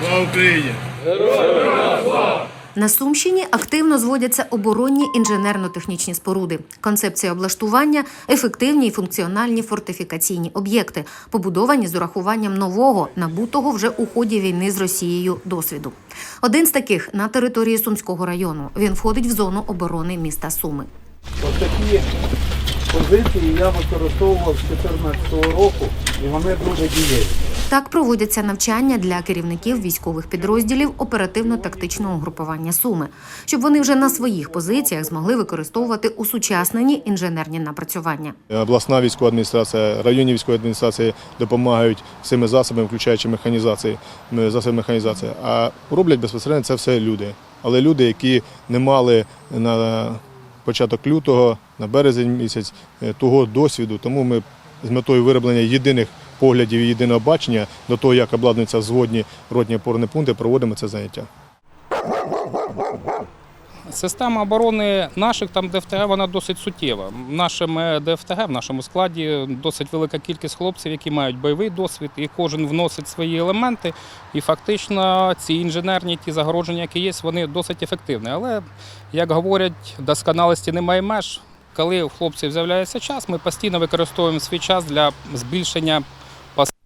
Слава Україні! На Сумщині активно зводяться оборонні інженерно-технічні споруди, концепція облаштування, ефективні і функціональні фортифікаційні об'єкти, побудовані з урахуванням нового, набутого вже у ході війни з Росією досвіду. Один з таких на території Сумського району. Він входить в зону оборони міста Суми. Ось такі позиції я використовував з 2014 року, і вони дуже дієві. Так проводяться навчання для керівників військових підрозділів оперативно-тактичного групування Суми, щоб вони вже на своїх позиціях змогли використовувати усучаснені інженерні напрацювання. Обласна військова адміністрація, районні військові адміністрації допомагають всіми засобами, включаючи механізації, засоби механізації. А роблять безпосередньо це все люди. Але люди, які не мали на початок лютого, на березень місяць е, того досвіду. Тому ми з метою вироблення єдиних поглядів і єдиного бачення до того, як обладнуються зводні ротні опорні пункти, проводимо це заняття. Система оборони наших там ДФТГ вона досить суттєва. В нашому ДФТГ, в нашому складі досить велика кількість хлопців, які мають бойовий досвід, і кожен вносить свої елементи. І фактично ці інженерні ті загородження, які є, вони досить ефективні. Але як говорять, досконалості немає меж. Коли у хлопців з'являється час, ми постійно використовуємо свій час для збільшення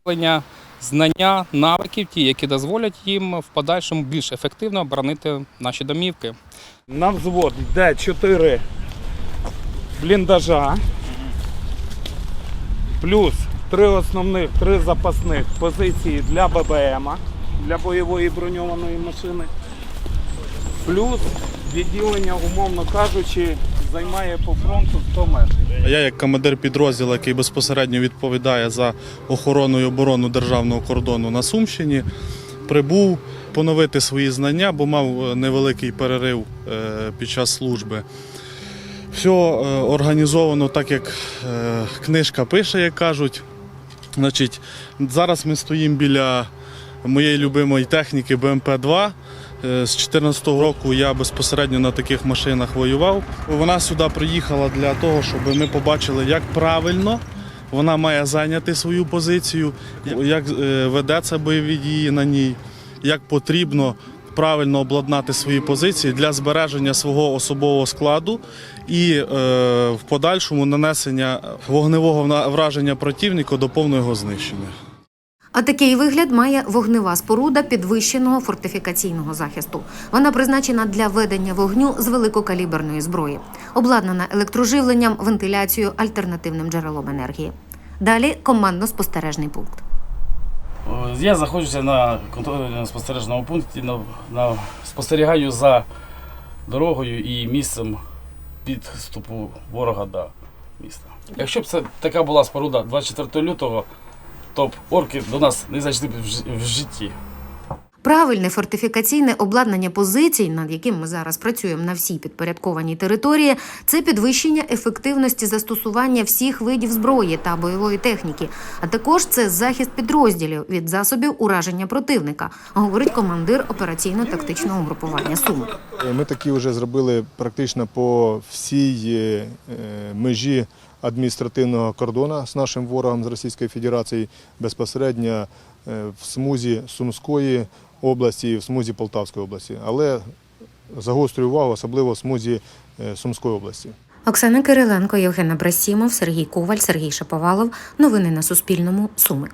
посилення знання, навиків, ті, які дозволять їм в подальшому більш ефективно оборонити наші домівки. На взвод йде 4 бліндажа, плюс 3 основних, 3 запасних позиції для ББМ, для бойової броньованої машини, плюс відділення, умовно кажучи, займає по фронту 100 метрів. Я як командир підрозділу, який безпосередньо відповідає за охорону і оборону державного кордону на Сумщині, прибув поновити свої знання, бо мав е, невеликий перерив е, під час служби. Все організовано так, як е, книжка пише, як кажуть. Значить, зараз ми стоїмо біля моєї любимої техніки БМП-2. Е, З 2014 року я безпосередньо на таких машинах воював. Вона сюди приїхала для того, щоб ми побачили, як правильно вона має зайняти свою позицію, як е, ведеться бойові дії на ній, як потрібно правильно обладнати свої позиції для збереження свого особового складу і е, в подальшому нанесення вогневого враження противника до повного його знищення. А такий вигляд має вогнева споруда підвищеного фортифікаційного захисту. Вона призначена для ведення вогню з великокаліберної зброї, обладнана електроживленням, вентиляцією, альтернативним джерелом енергії. Далі командно-спостережний пункт. Я знаходжуся на контрольно-спостережному пункті, на, на, спостерігаю за дорогою і місцем підступу ворога до міста. Якщо б це така була споруда 24 лютого, то б орки до нас не зайшли б в житті. Правильне фортифікаційне обладнання позицій, над яким ми зараз працюємо на всій підпорядкованій території, це підвищення ефективності застосування всіх видів зброї та бойової техніки, а також це захист підрозділів від засобів ураження противника, говорить командир операційно-тактичного групування Суми. Е, Ми такі вже зробили практично по всій е, межі адміністративного кордону з нашим ворогом з Російської Федерації безпосередньо е, в смузі Сумської області і в смузі Полтавської області. Але загострюю увагу, особливо в смузі е, Сумської області. Оксана Кириленко, Євгена Брасімов, Сергій Коваль, Сергій Шаповалов. Новини на Суспільному. Суми.